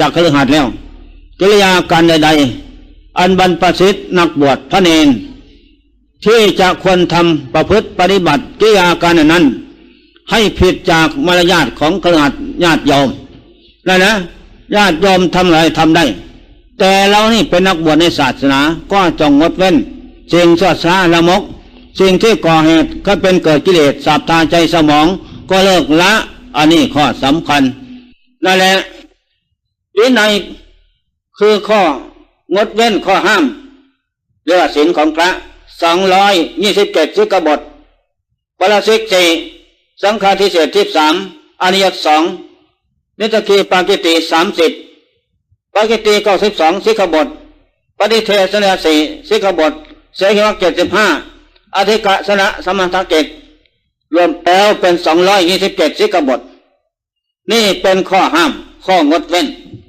จากคฤหัสถ์แล้วกิริยาการใด ๆ อันบรรพสิทธ์นักบวชพระเนน ที่จะควรทำประพฤติปฏิบัติกิริยาการนั้น ให้ผิดจากมารยาทของคฤหัสถ์ญาติโยมนั่นนะญาติโยมทำอะไรทำได้ แต่เรานี่เป็นนักบวชในศาสนาก็จงงดเว้นสิ่งชั่วช้าละมก สิ่งที่ก่อเหตุก็เป็นเกิดกิเลสสาบทาใจสมอง ก็เลิกละ อันนี้ข้อสำคัญนั่นแหละ วินัยคือข้องดเว้นข้อห้ามเรื่องศีลของพระสองร้อยยี่สิบเจ็ดสิกบทปรสิกสี่สังฆาทิเศษที่สามอนิยตสองนิตคีปากิติสามสิบปากิติเก้าสิบสองสิกบทปฏิเทศนาสี่สิกบทเสหิวักเจ็ดสิบห้าอธิกะสนะสมัทเกตรวมแล้วเป็นสองร้อยยี่สิบเจ็ดสิกบท นี่เป็นข้อห้าม ข้องดเว้น